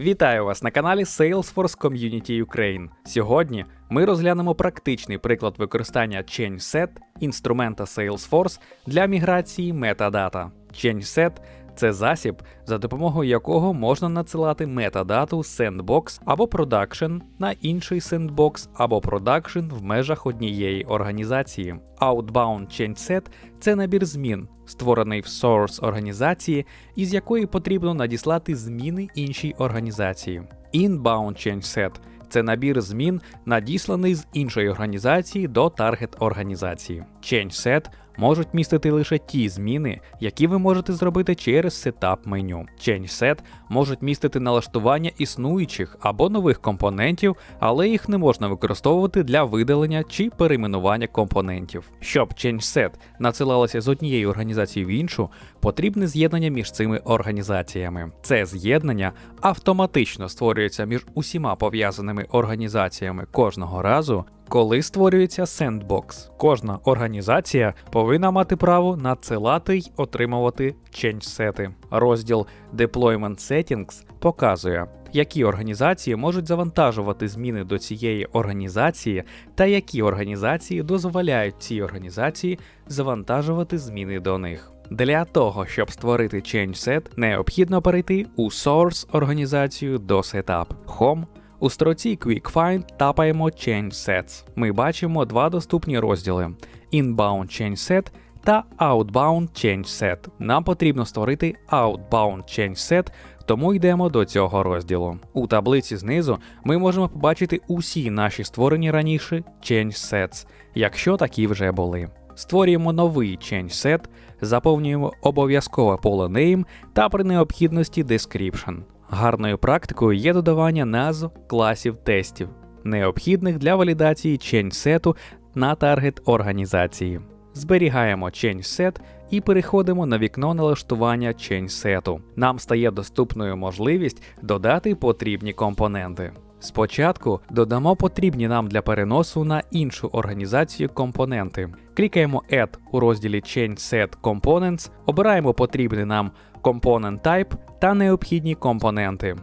Вітаю вас на каналі Salesforce Community Ukraine. Сьогодні ми розглянемо практичний приклад використання ChangeSet інструмента Salesforce для міграції метадата. ChangeSet – це засіб, за допомогою якого можна надсилати метадату Sandbox або Production на інший Sandbox або Production в межах однієї організації. Outbound ChangeSet – це набір змін, створений в source організації, із якої потрібно надіслати зміни іншій організації. Inbound ChangeSet – це набір змін, надісланий з іншої організації до таргет організації. ChangeSet можуть містити лише ті зміни, які ви можете зробити через сетап меню. ChangeSet можуть містити налаштування існуючих або нових компонентів, але їх не можна використовувати для видалення чи перейменування компонентів. Щоб ChangeSet надсилалася з однієї організації в іншу, потрібне з'єднання між цими організаціями. Це з'єднання автоматично створюється між усіма пов'язаними організаціями кожного разу, коли створюється сендбокс. Кожна організація повинна мати право надсилати й отримувати ченджсети. Розділ Deployment Settings показує, які організації можуть завантажувати зміни до цієї організації, та які організації дозволяють цій організації завантажувати зміни до них. Для того, щоб створити ChangeSet, необхідно перейти у Source організацію до Setup, Home, у строці Quick Find тапаємо Change Sets. Ми бачимо два доступні розділи: Inbound Change Set та Outbound Change Set. Нам потрібно створити Outbound Change Set, тому йдемо до цього розділу. У таблиці знизу ми можемо побачити усі наші створені раніше Change Sets, якщо такі вже були. Створюємо новий Change Set, заповнюємо обов'язкове поле Name та при необхідності Description. Гарною практикою є додавання назв класів тестів, необхідних для валідації чейнсету на таргет організації. Зберігаємо чейнсет і переходимо на вікно налаштування чейнсету. Нам стає доступною можливість додати потрібні компоненти. Спочатку додамо потрібні нам для переносу на іншу організацію компоненти. Клікаємо Add у розділі Change Set Components, обираємо потрібний нам Component Type та необхідні компоненти.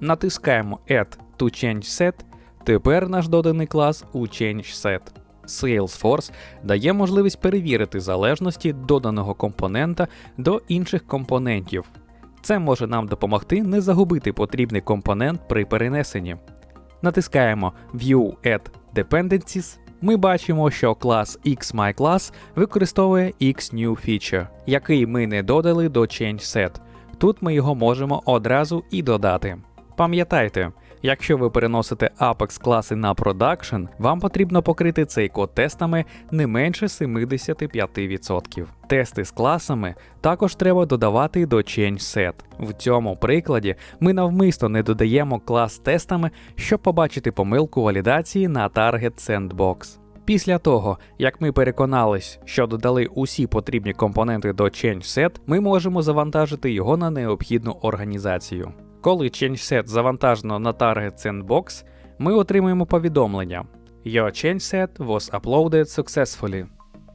Натискаємо Add to Change Set. Тепер наш доданий клас у Change Set. Salesforce дає можливість перевірити залежності доданого компонента до інших компонентів. Це може нам допомогти не загубити потрібний компонент при перенесенні. Натискаємо View Add Dependencies. Ми бачимо, що клас XMyClass використовує XNewFeature, який ми не додали до ChangeSet. Тут ми його можемо одразу і додати. Пам'ятайте, якщо ви переносите Apex класи на продакшн, вам потрібно покрити цей код тестами не менше 75%. Тести з класами також треба додавати до ChangeSet. В цьому прикладі ми навмисно не додаємо клас тестами, щоб побачити помилку валідації на Target Sandbox. Після того, як ми переконались, що додали усі потрібні компоненти до ChangeSet, ми можемо завантажити його на необхідну організацію. Коли ChangeSet завантажено на Target Sandbox, ми отримуємо повідомлення Your ChangeSet was uploaded successfully.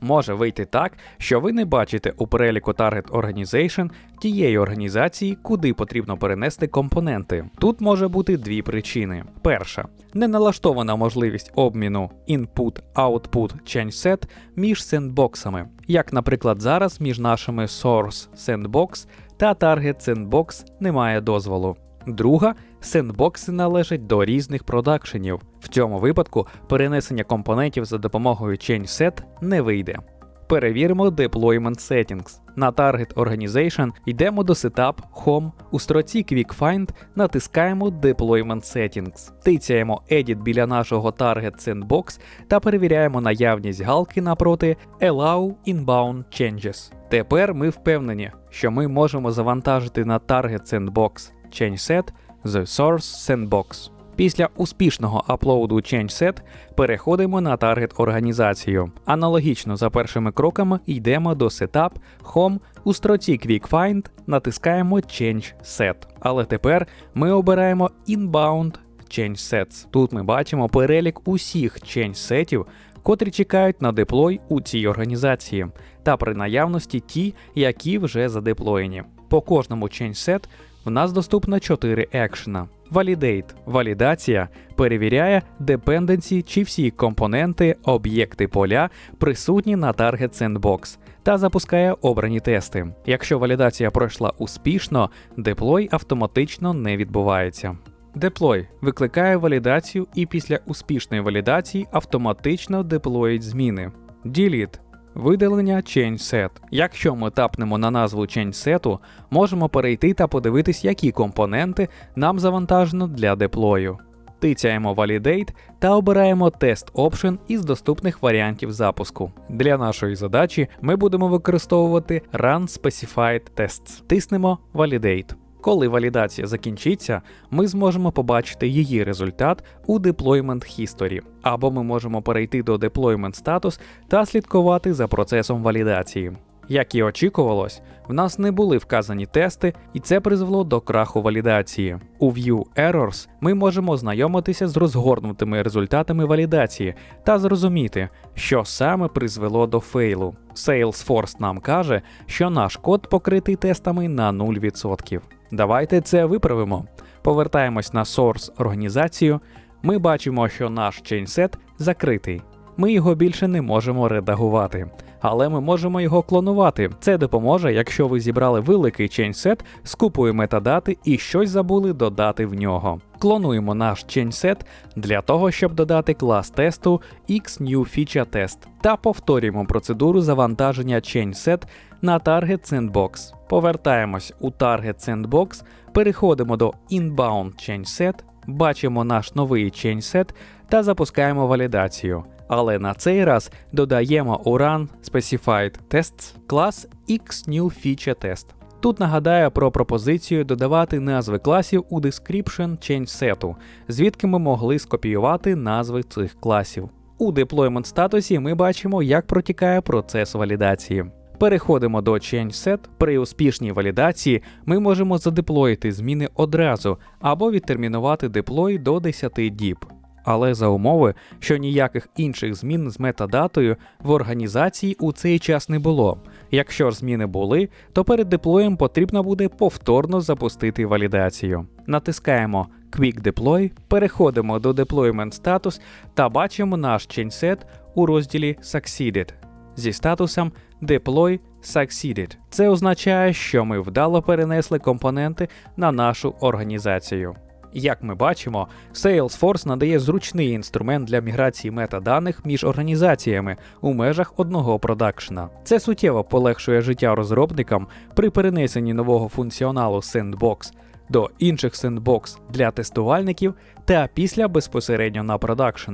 Може вийти так, що ви не бачите у переліку Target Organization тієї організації, куди потрібно перенести компоненти. Тут може бути дві причини. Перша не налаштована можливість обміну input-output ChangeSet між сендбоксами, як, наприклад, зараз між нашими Source Sandbox та Target Sandbox немає дозволу. Друга сендбокси належать до різних продакшенів. В цьому випадку перенесення компонентів за допомогою ChangeSet не вийде. Перевіримо Deployment Settings. На Target Organization йдемо до Setup Home. У строці Quick Find натискаємо Deployment Settings, тицяємо Edit біля нашого Target Sandbox та перевіряємо наявність галки напроти Allow Inbound Changes. Тепер ми впевнені, що ми можемо завантажити на Target Sandbox ChangeSet з Source Sandbox. Після успішного аплоуду ChangeSet переходимо на таргет організацію. Аналогічно за першими кроками йдемо до Setup, Home, у строці Quick Find натискаємо Change Set. Але тепер ми обираємо Inbound Change Sets. Тут ми бачимо перелік усіх change сетів, котрі чекають на деплой у цій організації, та при наявності ті, які вже задеплоєні. По кожному change set в нас доступно 4 екшена. Validate – валідація перевіряє депенденсі чи всі компоненти, об'єкти поля присутні на Target Sandbox та запускає обрані тести. Якщо валідація пройшла успішно, деплой автоматично не відбувається. Deploy викликає валідацію і після успішної валідації автоматично деплоїть зміни. Delete Видалення change set. Якщо ми тапнемо на назву change сету, можемо перейти та подивитись, які компоненти нам завантажено для деплою. Тицяємо Validate та обираємо Test Option із доступних варіантів запуску. Для нашої задачі ми будемо використовувати Run Specified Tests. Тиснемо Validate. Коли валідація закінчиться, ми зможемо побачити її результат у Deployment History, або ми можемо перейти до Deployment Status та слідкувати за процесом валідації. Як і очікувалось, в нас не були вказані тести, і це призвело до краху валідації. У View Errors ми можемо ознайомитися з розгорнутими результатами валідації та зрозуміти, що саме призвело до фейлу. Salesforce нам каже, що наш код покритий тестами на 0%. Давайте це виправимо. Повертаємось на source організацію. Ми бачимо, що наш чейнсет закритий. Ми його більше не можемо редагувати, але ми можемо його клонувати. Це допоможе, якщо ви зібрали великий чейнсет з купою метадати і щось забули додати в нього. Клонуємо наш чейнсет для того, щоб додати клас тесту XNewFeatureTest та повторюємо процедуру завантаження ChainSet на Target Sandbox. Повертаємось у Target Sandbox, переходимо до Inbound ChainSet, бачимо наш новий ChainSet та запускаємо валідацію. Але на цей раз додаємо у Run Specified Tests клас XNewFeatureTest. Тут нагадаю про пропозицію додавати назви класів у description change звідки ми могли скопіювати назви цих класів. У деплоймент статусі ми бачимо, як протікає процес валідації. Переходимо до ChangeSet. При успішній валідації ми можемо задеплоїти зміни одразу або відтермінувати деплой до 10 діб. Але за умови, що ніяких інших змін з метадатою в організації у цей час не було. Якщо ж зміни були, то перед деплоєм потрібно буде повторно запустити валідацію. Натискаємо Quick Deploy, переходимо до Deployment Status та бачимо наш чейнсет у розділі Succeeded зі статусом Deploy Succeeded. Це означає, що ми вдало перенесли компоненти на нашу організацію. Як ми бачимо, Salesforce надає зручний інструмент для міграції метаданих між організаціями у межах одного продакшена. Це суттєво полегшує життя розробникам при перенесенні нового функціоналу Sandbox до інших Sandbox для тестувальників та після безпосередньо на продакшн.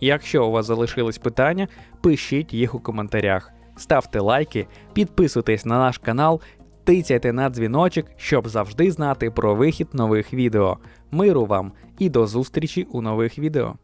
Якщо у вас залишились питання, пишіть їх у коментарях, ставте лайки, підписуйтесь на наш канал, тицяйте на дзвіночок, щоб завжди знати про вихід нових відео. Миру вам і до зустрічі у нових відео.